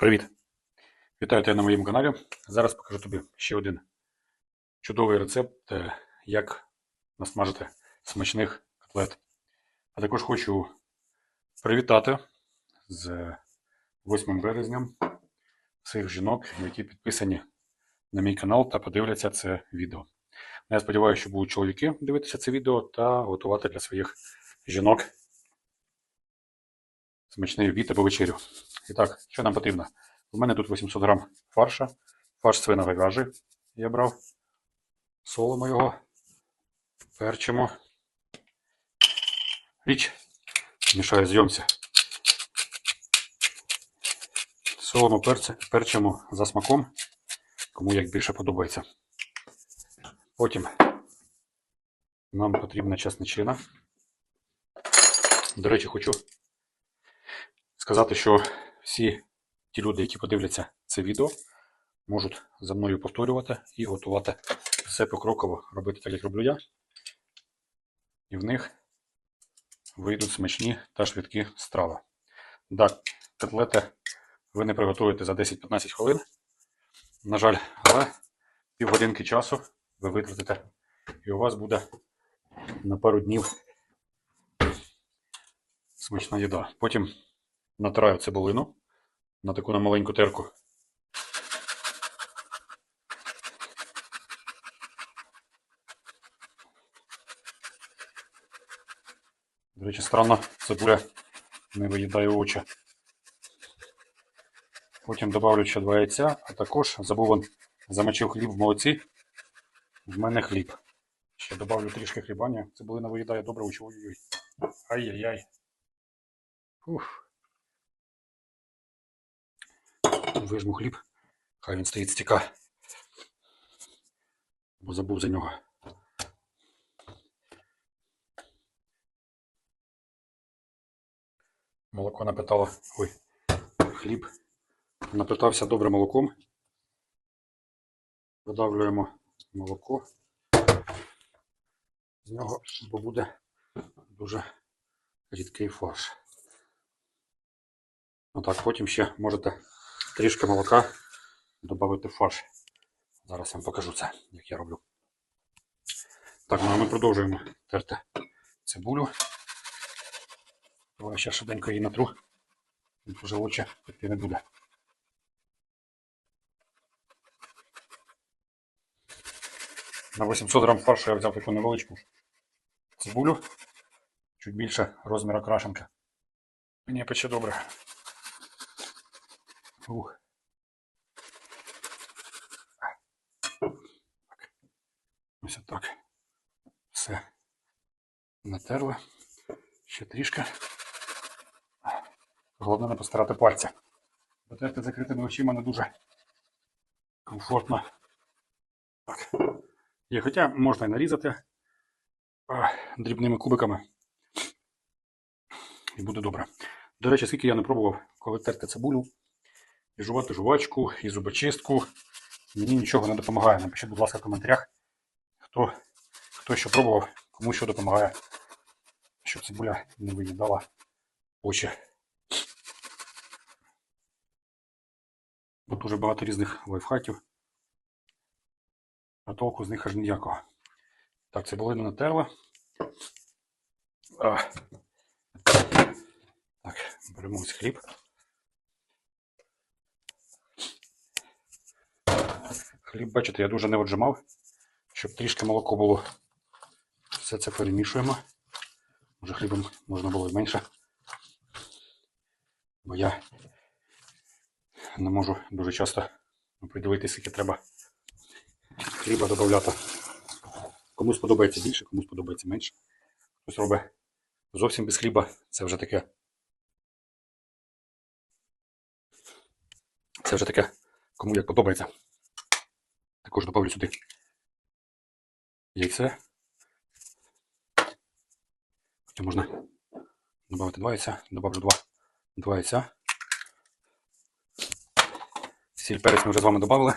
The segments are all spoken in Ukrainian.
Привіт! Вітаю тебе на моєму каналі. Зараз покажу тобі ще один чудовий рецепт, е, як насмажити смачних котлет. А також хочу привітати з 8 березня всіх жінок, які підписані на мій канал та подивляться це відео. Я сподіваюся, що будуть чоловіки дивитися це відео та готувати для своїх жінок смачний обід або вечерю. І так, що нам потрібно? У мене тут 800 грам фарша, фарш свиноговяжий я брав, солимо його, перчимо. Річ, мішаю зйомся. Солимо, перчимо за смаком, кому як більше подобається. Потім нам потрібна чесничина. До речі, хочу сказати, що всі ті люди, які подивляться це відео, можуть за мною повторювати і готувати все покроково, робити так, як роблю я. І в них вийдуть смачні та швидкі страви. Так, котлети ви не приготуєте за 10-15 хвилин. На жаль, але півгодинки часу ви витратите, і у вас буде на пару днів смачна їда. Потім натираю цибулину на таку на маленьку терку. До речі, странно, цибуля не виїдає очі. Потім добавлю ще два яйця, а також забув вон, замочив хліб в молоці. В мене хліб. Ще добавлю трішки хлібання. Цибулина виїдає добре очі. Ай-яй-яй. Ух. Вижму хліб, хай він стоїть стіка. Бо забув за нього. Молоко напитало. Ой, хліб. Напитався добре молоком. Видавлюємо молоко. З нього бо буде дуже рідкий фарш. Отак, потім ще можете трішки молока додати в фарш. Зараз я вам покажу це, як я роблю. Так, ну ми продовжуємо терти цибулю. Давай ще швиденько її натру. Вже лучше пекти не буде. На 800 грам фаршу я взяв таку невеличку цибулю. Чуть більше розміра крашенка. Мені пече добре. Ух. Так. Ось так. Все. Натерли. Ще трішки. Головне не постирати пальця. Потерти закритими очима не дуже комфортно. Так. І хоча можна і нарізати дрібними кубиками. І буде добре. До речі, скільки я не пробував, коли терти цибулю, і жувати жувачку, і зубочистку. Мені нічого не допомагає. Напишіть, будь ласка, в коментарях, хто, хто що пробував, кому що допомагає, щоб цибуля не виїдала очі. Тут дуже багато різних лайфхаків, а толку з них аж ніякого. Так, цибулину натерла. А. Так, беремо ось хліб. Хліб, бачите, я дуже не отжимав, щоб трішки молоко було. Все це перемішуємо. Може хлібом можна було і менше. Бо я не можу дуже часто придивитися, скільки треба хліба додати. Комусь подобається більше, комусь подобається менше. Хтось робить зовсім без хліба. Це вже таке. Це вже таке, кому як подобається. Також добавлю сюди яйце. Потім можна додати два яйця, добавлю два, два яйця. Сіль перець ми вже з вами додали.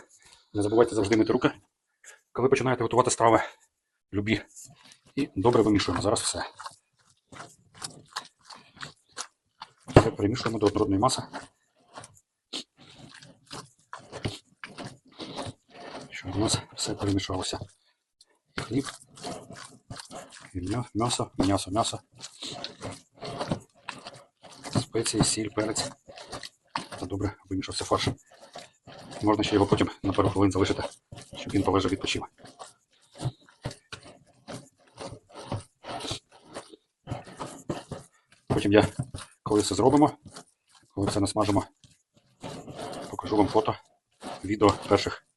Не забувайте завжди мити руки. Коли починаєте готувати страви, любі. І добре вимішуємо зараз все. Все перемішуємо до однородної маси. У нас все перемішалося. Хліб, м'ясо, м'ясо, м'ясо. Спеції, сіль, перець. Та добре вимішався фарш. Можна ще його потім на пару хвилин залишити, щоб він полежав відпочив. Потім я, коли все зробимо, коли все насмажимо, покажу вам фото, відео перших,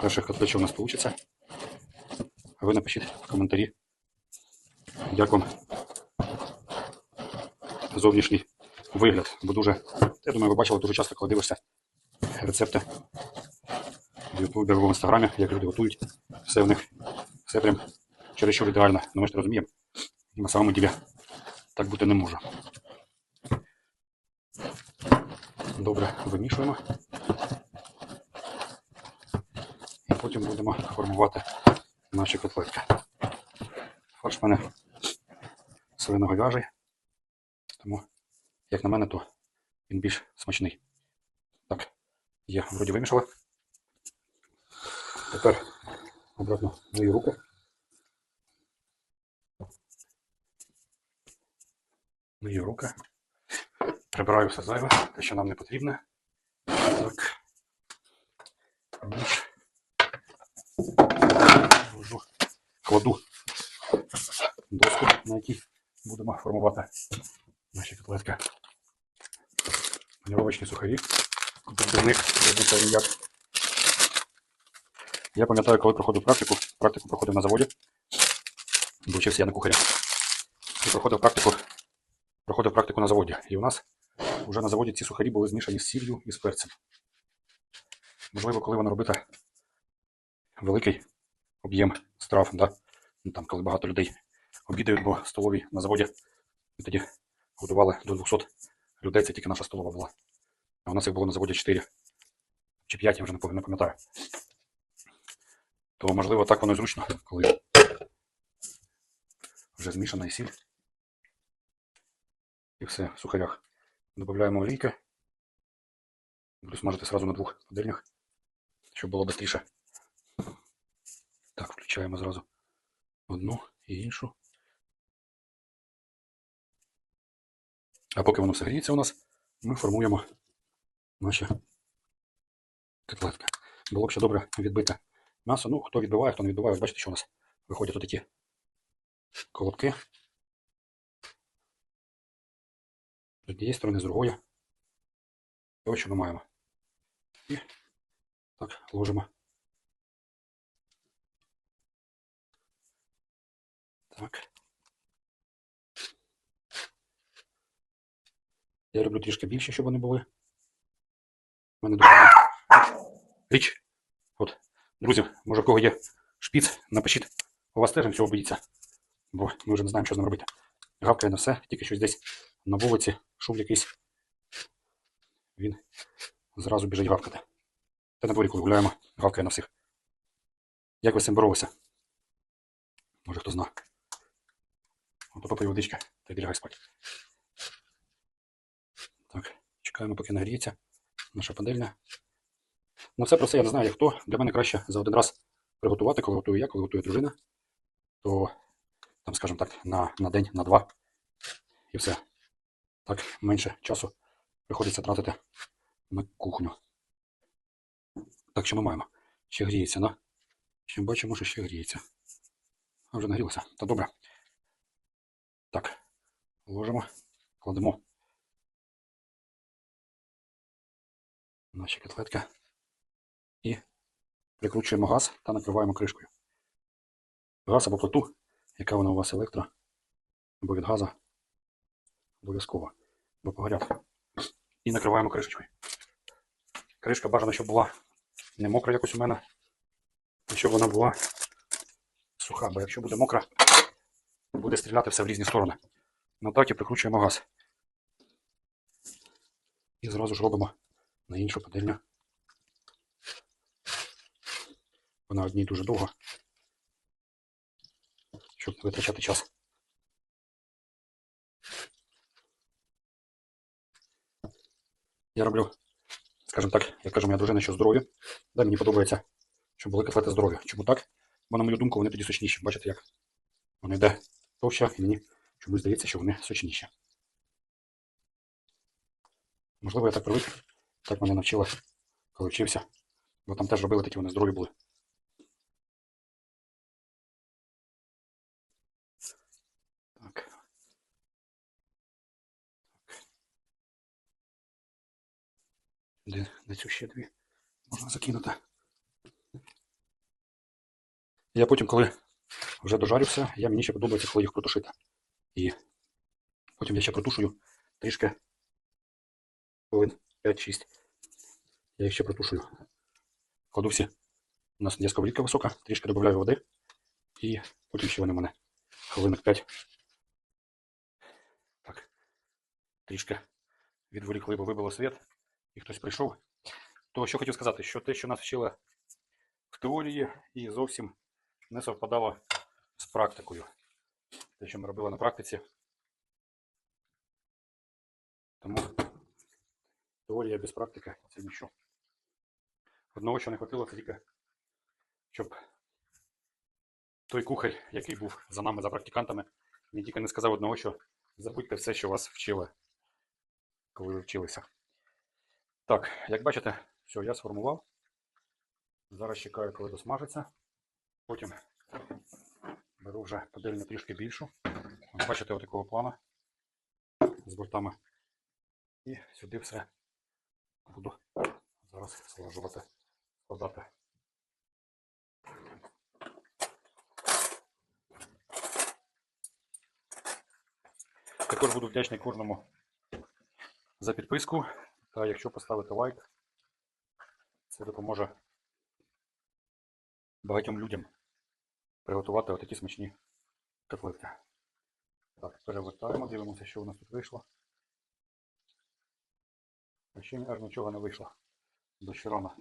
котлет, що в нас вийде. А ви напишіть в коментарі, як вам зовнішній вигляд. Бо дуже, я думаю, ви бачили дуже часто, коли дивишся рецепти в Ютубі в інстаграмі, як люди готують. Все в них, все прям чересчур ідеально. Ну ми ж розуміємо. На самому ділі так бути не може. Добре вимішуємо. І потім будемо формувати наші котлетки. Фарш в мене свиноговяжий, тому, як на мене, то він більш смачний. Так, є, вроді вимішали. Тепер обратно мою руку. Мию руки. Прибираю все зайве, те, що нам не потрібне. Так. Ложу. Кладу доску, на якій будемо формувати наші котлетки. Паніровочні сухарі. Без робиться ніяк. Я пам'ятаю, коли проходив практику, практику проходив на заводі, бо я на кухаря. І проходив практику, проходив практику на заводі. І у нас вже на заводі ці сухарі були змішані з сіллю і з перцем. Можливо, коли ви робите великий об'єм страв, да? ну, там, коли багато людей обідають, бо столові на заводі і тоді годували до 200 людей, це тільки наша столова була. А у нас їх було на заводі 4 чи 5, я вже не пам'ятаю. То, можливо, так воно і зручно, коли вже змішана і сіль. І все, в сухарях. Додаємо олійки. Буду смажити сразу на двох пательнях, щоб було швидше. Так, включаємо зразу одну і іншу. А поки воно все гріється у нас, ми формуємо наші котлетки. Було б ще добре відбити м'ясо. Ну, хто відбиває, хто не відбиває, бачите, що у нас виходять отакі колобки. З однієї сторони, з другої. Ось що ми маємо. І так, ложимо. Так. Я люблю трішки більше, щоб вони були. У мене дуже річ. От, друзі, може в кого є шпіц, напишіть. У вас теж він цього боїться. Бо ми вже не знаємо, що з ним робити. Гавкає на все, тільки щось десь на вулиці, шум якийсь. Він зразу біжить гавкати. Та на дворі, коли гуляємо, гавкає на всіх. Як ви з цим боролися? Може хто зна. Ото попий водички та лягай спати. Так, чекаємо, поки нагріється наша пательня. Ну, це про це я не знаю, як хто. Для мене краще за один раз приготувати, коли готую я, коли готує дружина. То, там, скажімо так, на, на день, на два. І все. Так, менше часу приходиться тратити на кухню. Так, що ми маємо? Ще гріється, да? Ще бачимо, що ще гріється. А вже нагрілося. Та добре. Так, ложимо, кладемо наші котлетки і прикручуємо газ та накриваємо кришкою. Газ або плиту, яка вона у вас електро, або від газу, обов'язково, бо погорять. І накриваємо кришечкою. Кришка бажано, щоб була не мокра якось у мене, а щоб вона була суха, бо якщо буде мокра, буде стріляти все в різні сторони. Ну так і прикручуємо газ. І зразу ж робимо на іншу пательню. Вона одній дуже довго, щоб не витрачати час. Я роблю, скажімо так, як каже моя дружина, що здоров'я. Да, мені подобається, щоб були котлети здорові. Чому так? Бо, на мою думку, вони тоді сочніші. Бачите, як вони йде товща, і мені чомусь здається, що вони сочніші. Можливо, я так привик, так мене навчила, коли вчився. Бо там теж робили такі, вони здорові були. Так. Де, де цю ще дві можна закинути. Я потім, коли вже дожарюся, я мені ще подобається, коли їх протушити. І потім я ще протушую трішки хвилин 5-6. Я їх ще протушую. Кладу всі. У нас є сковорідка висока, трішки додаю води. І потім ще вони в мене хвилинок 5. Так. Трішки відволікли, бо вибило світ, і хтось прийшов. То що хотів сказати, що те, що нас вчили в теорії, і зовсім не совпадало з практикою. Те, що ми робили на практиці. Тому теорія без практики це нічого. Одного, що не хватило, тільки, щоб той кухар, який був за нами, за практикантами, він тільки не сказав одного, що забудьте все, що вас вчили, коли ви вчилися. Так, як бачите, все, я сформував. Зараз чекаю, коли досмажиться. Потім беру вже пательню трішки більшу. Бачите, отакого плана з бортами. І сюди все буду зараз слажувати, складати. Також буду вдячний кожному за підписку. Та якщо поставити лайк, це допоможе багатьом людям приготувати отакі смачні котлетки. Так, перевертаємо, дивимося, що у нас тут вийшло. Ще аж нічого не вийшло. До ще рано.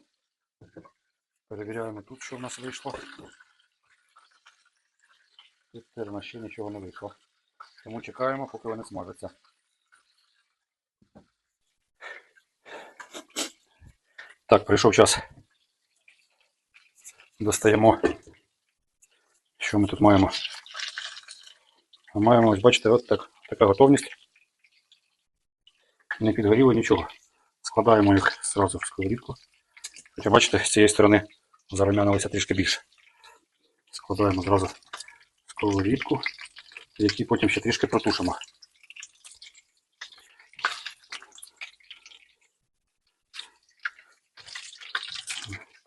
Перевіряємо тут, що в нас вийшло. І теж у нас ще нічого не вийшло. Тому чекаємо, поки вони смажаться. Так, прийшов час. Достаємо. Що ми тут маємо? Ми маємо, ось бачите, от так, така готовність. Не підгоріло нічого. Складаємо їх зразу в сковорідку. Хоча бачите, з цієї сторони зарумянилося трішки більше. Складаємо зразу в сковорідку, які потім ще трішки протушимо.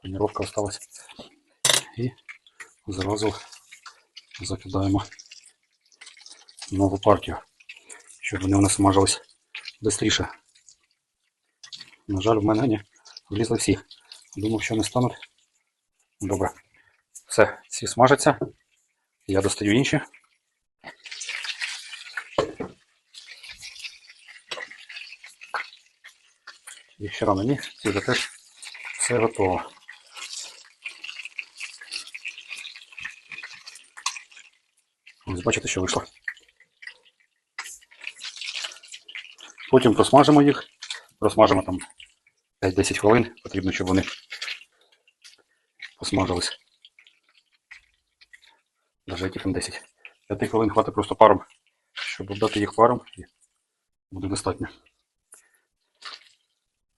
Паніровка осталась. І зразу закидаємо нову партію, щоб вони у нас смажились швидше. На жаль, в мене не влізли всі. Думав, що не стануть. Добре. Все, ці смажаться. Я достаю інші. І ще рано ні, вже теж все готово. Бачите, що вийшло. Потім просмажимо їх. Просмажимо там 5-10 хвилин. Потрібно, щоб вони посмажились. Навіть які там 10. 5 хвилин хватить просто паром, щоб обдати їх паром і буде достатньо.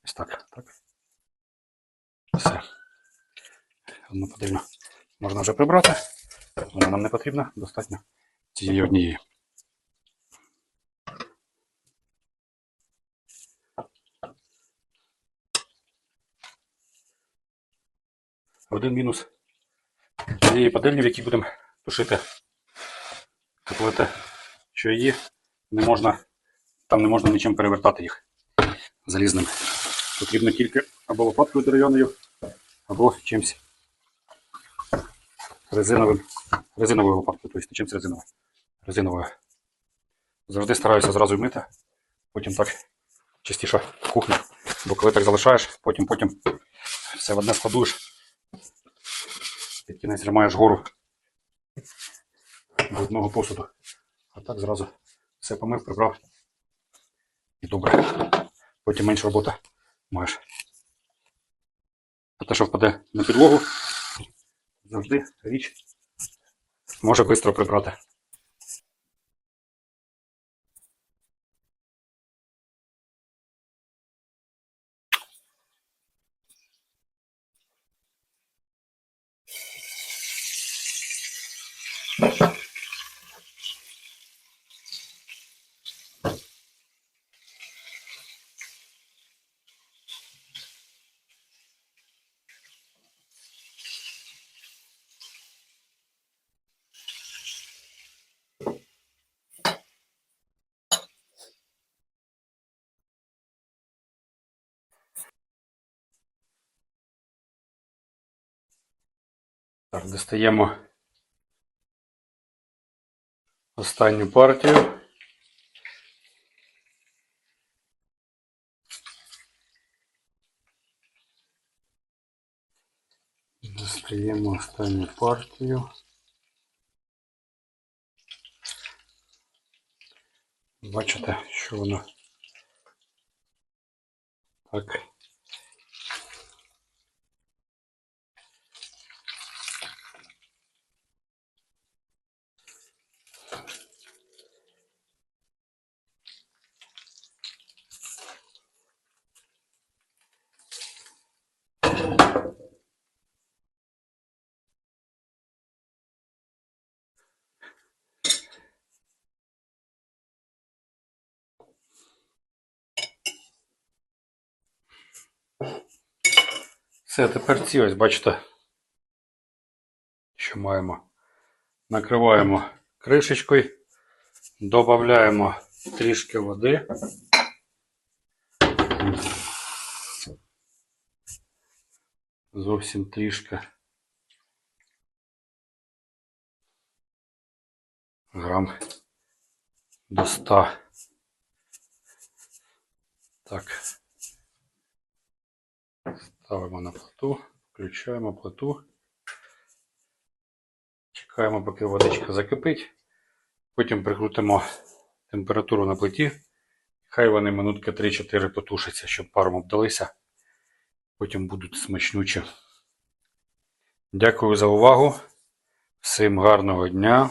Ось так, так. Все. Одну потрібно. Можна вже прибрати. Вона нам не потрібна, достатньо цієї однієї. Один мінус цієї пательні, в якій будемо тушити котлети, що її не можна, там не можна нічим перевертати їх залізним. Потрібно тільки або лопаткою дерев'яною, або чимось резиновим, резиновою лопаткою, тобто чимось резиновою. Резиновою. Завжди стараюся зразу вмити, потім так частіше в кухню. Бо коли так залишаєш, потім потім все в одне складуєш. Під кінець тримаєш гору до одного посуду. А так зразу все помив, прибрав. І добре. Потім менше роботи маєш. А те, що впаде на підлогу, завжди річ може швидко прибрати. Так, достаємо останню партію. Достаємо останню партію. Бачите, що воно так. Все, тепер ці ось бачите, що маємо. Накриваємо кришечкою, додаємо трішки води. Зовсім трішки. Грам до 100. Так. Ставимо на плиту, включаємо плиту. Чекаємо, поки водичка закипить. Потім прикрутимо температуру на плиті. Хай вони минутки 3-4 потушаться, щоб паром обдалися. Потім будуть смачнючі. Дякую за увагу. Всім гарного дня.